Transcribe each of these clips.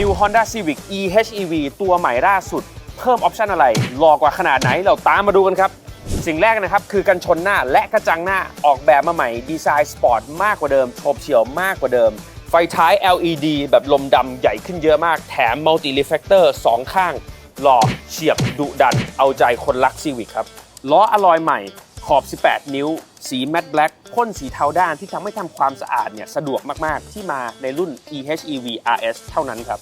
New Honda Civic eHEV ตัวใหม่ล่าสุด เพิ่มออปชันอะไรหล่อกว่าขนาดไหนเราตามมาดูกันครับ สิ่งแรกนะครับ คือกันชนหน้าและกระจังหน้าออกแบบมาใหม่ ดีไซน์สปอร์ตมากกว่าเดิมโฉบเฉี่ยวมากกว่าเดิม ไฟท้าย LED แบบลมดำใหญ่ขึ้นเยอะมาก แถม Multi Reflector 2ข้าง หล่อเฉียบดุดัน เอาใจคนรักซีวิกครับล้ออลอยใหม่ ขอบ 18 นิ้ว สีแมตต์แบล็กพ่นสีเทาด้านที่ทำให้ทำความสะอาดเนี่ยสะดวกมาก ๆ ที่มาในรุ่น eHEV RS เท่านั้นครับ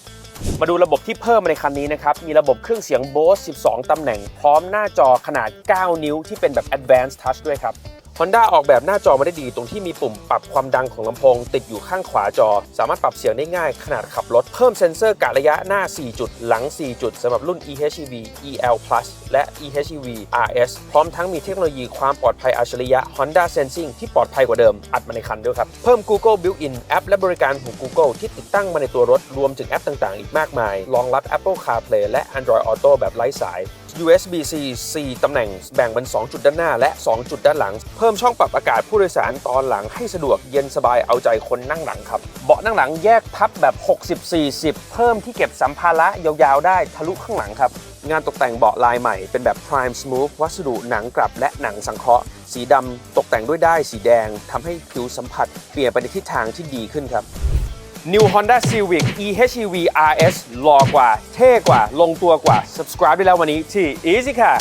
มาดูระบบที่เพิ่มในคันนี้นะครับ มีระบบเครื่องเสียง Bose 12 ตำแหน่ง พร้อมหน้าจอขนาด 9 นิ้วที่เป็นแบบ Advanced Touch ด้วยครับ Honda ออกแบบหน้าจอมาได้ดีตรงที่มีปุ่มปรับความดังของลำโพง ติดอยู่ข้างขวาจอ สามารถปรับเสียงได้ง่ายขนาดขับรถ เพิ่มเซ็นเซอร์กะระยะหน้า 4 จุด หลัง 4 จุดสำหรับรุ่น eHEV EL Plus และ eHEV RS พร้อมทั้งมีเทคโนโลยีความปลอดภัยอัจฉริยะ Honda Sensing ที่ปลอดภัยกว่าเดิม อัดมาในคันด้วยครับ เพิ่ม Google Built-in แอปและบริการของ Google ที่ติดตั้งมาในตัวรถรวมถึงแอปต่างๆ อีกมากมายรองรับ Apple CarPlay และ Android Auto แบบไร้สาย USB-C 4 ตำแหน่งแบ่งเป็น 2 จุดด้านหน้าและ 2 จุดด้านหลัง เพิ่มช่องปรับอากาศผู้โดยสารตอนหลังให้สะดวกเย็นสบายเอาใจคนนั่งหลังครับ เบาะนั่งหลังแยกพับแบบ 60-40 เพิ่มที่เก็บสัมภาระยาวๆ ได้ทะลุข้างหลังครับ งานตกแต่งเบาะลายใหม่เป็นแบบ Prime Smooth วัสดุหนังกลับและหนังสังเคราะห์สีดำตกแต่งด้วยด้ายสีแดงทำให้ผิวสัมผัส เปลี่ยนไปในทิศทางที่ดีขึ้นครับ New Honda Civic eHEV RS หล่อกว่า เท่กว่า ลงตัวกว่า subscribe ได้แล้ววันนี้ที่ Easy ค่ะ